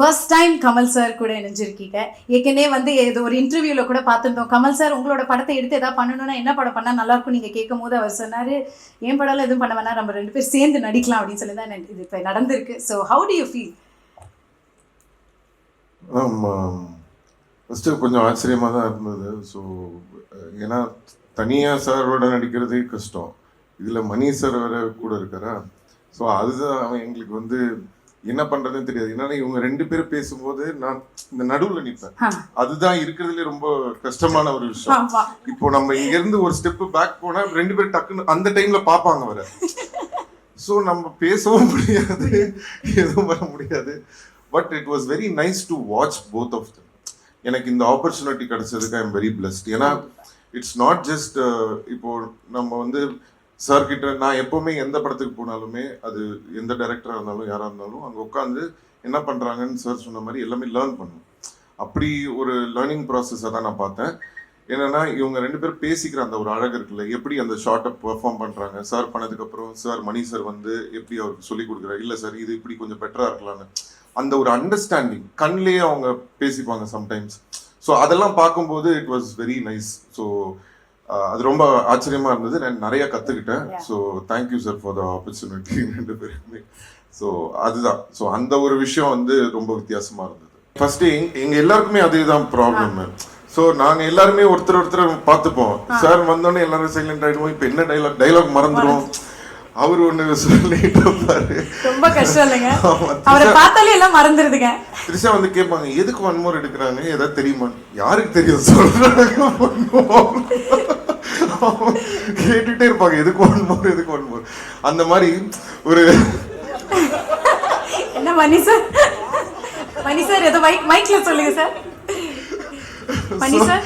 First time Kamal sir கூட இணைஞ்சிருக்கீங்க. ஏற்கனவே வந்து ஏதோ ஒரு இன்டர்வியூவில் கூட பார்த்துருந்தோம். கமல் சார் உங்களோட படத்தை எடுத்து எதாவது பண்ணணும்னா என்ன படம் பண்ணால் நல்லாயிருக்கும் நீங்கள் கேட்கும் போது அவர் சொன்னார் என் படம்லாம் எதுவும் பண்ண வேணா நம்ம ரெண்டு பேர் சேர்ந்து நடிக்கலாம். அப்படின்னு சொல்லி தான் இது இப்போ நடந்திருக்கு. So how do you feel ஆமாம் ஃபஸ்ட்டு கொஞ்சம் ஆச்சரியமாக தான் இருந்தது. ஸோ ஏன்னா தனியாக சாரோட நடிக்கிறதே கஷ்டம். இதில் மணி சார் வேறு கூட இருக்காரா? ஸோ அதுதான் அவன் எங்களுக்கு வந்து என்ன பண்ணுறதுன்னு தெரியாது. என்னன்னா இவங்க ரெண்டு பேரும் பேசும்போது நான் இந்த நடுவில் நிற்பேன். அதுதான் இருக்கிறதுலே ரொம்ப கஷ்டமான ஒரு விஷயம். இப்போ நம்ம இங்கேருந்து ஒரு ஸ்டெப்பு பேக் போனால் ரெண்டு பேரும் டக்குன்னு அந்த டைமில் பார்ப்பாங்க வர ஸோ நம்ம பேசவும் முடியாது எதுவும் பண்ண முடியாது. But it was very nice to watch both of them. எனக்கு இந்த ஆப்பர்ச்சுனிட்டி கிடைச்சதுக்கு ஐ எம் வெரி பிளஸ்ட் ஏன்னா இட்ஸ் நாட் ஜஸ்ட் இப்போ நம்ம வந்து சார் கிட்ட நான் எப்பவுமே எந்த படத்துக்கு போனாலுமே அது எந்த டைரக்டராக இருந்தாலும் யாராக இருந்தாலும் அங்கே உட்காந்து என்ன பண்ணுறாங்கன்னு சார் சொன்ன மாதிரி எல்லாமே லேர்ன் பண்ணும். அப்படி ஒரு லேர்னிங் ப்ராசஸை தான் நான் பார்த்தேன். என்னென்னா இவங்க ரெண்டு பேரும் பேசிக்கிற அந்த ஒரு அழகு இருக்குல்ல எப்படி அந்த ஷார்ட்டை பெர்ஃபார்ம் பண்ணுறாங்க சார் பண்ணதுக்கப்புறம் சார் மணி சார் வந்து எப்படி அவருக்கு சொல்லி கொடுக்குறாரு? இல்லை சார் இது இப்படி கொஞ்சம் பெட்டராக இருக்கலாம்னு. அந்த ஒரு அண்டர்ஸ்டாண்டிங் கண்ணிலேயே அவங்க பேசிப்பாங்க சம்டைம்ஸ் ஸோ அதெல்லாம் பார்க்கும்போது it was very nice so அது ரொம்ப ஆச்சரியமா இருந்தது. நான் நிறைய கத்துக்கிட்டேன். Yeah. So thank you sir for the opportunity ரெண்டு பேருமே ஸோ அதுதான். ஸோ அந்த ஒரு விஷயம் வந்து ரொம்ப வித்தியாசமா இருந்தது. ஃபர்ஸ்ட் எங்க எல்லாருக்குமே அதுதான் ப்ராப்ளம் ஸோ நாங்க எல்லாருமே ஒருத்தர் ஒருத்தர் பார்த்துப்போம். சார் வந்தோடனே எல்லாரும் சைலண்ட் ஆயிடுவோம். இப்போ என்ன டைலாக் டைலாக் மறந்துடும் அவர் ஒன்று சொல்லிட்டு இருப்பாரு. ரொம்ப கஷ்டம் இல்லைங்க. அவரை பார்த்தாலே எல்லாம் மறந்துருதுங்க. திரிஷா வந்து கேட்பாங்க எதுக்கு ஒன் மோர் எடுக்கிறாங்க ஏதாவது தெரியுமா? யாருக்கு தெரியும்? சொல்றாங்க. கேட்டுட்டே இருப்பாங்க எதுக்கு ஒன் மோர் எதுக்கு ஒன் மோர் அந்த மாதிரி ஒரு என்ன மணி சார்? மணி சார் ஏதோ மைக் மைக்ல சொல்லுங்க சார். மணி சார்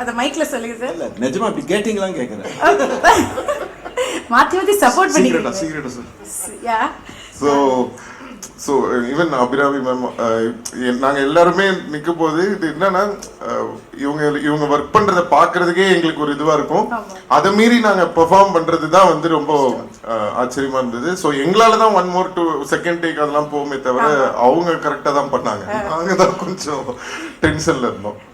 அத மைக்ல சொல்லுங்க சார். நிஜமா அப்படி கேட்டீங்களான்னு கேக்குறேன். மாத்தி மாத்தி சப்போர்ட் பண்ணிக்கிறீங்க. சீக்கிரட்டா sir yeah so so even Abhirami ma'am நாங்கள் எல்லாருமே நிற்கும் போது இது என்னன்னா அஹ், இவங்க இவங்க ஒர்க் பண்ணுறதை பார்க்கறதுக்கே எங்களுக்கு ஒரு இதுவாக இருக்கும். அதை மீறி நாங்கள் பெர்ஃபார்ம் பண்ணுறது தான் வந்து ரொம்ப அஹ், ஆச்சரியமா இருந்தது. ஸோ எங்களால தான் one more two second take அதெல்லாம் போகுமே தவிர அவங்க கரெக்டாக தான் பண்ணாங்க. நாங்கள் தான் கொஞ்சம் டென்ஷனில் இருந்தோம்.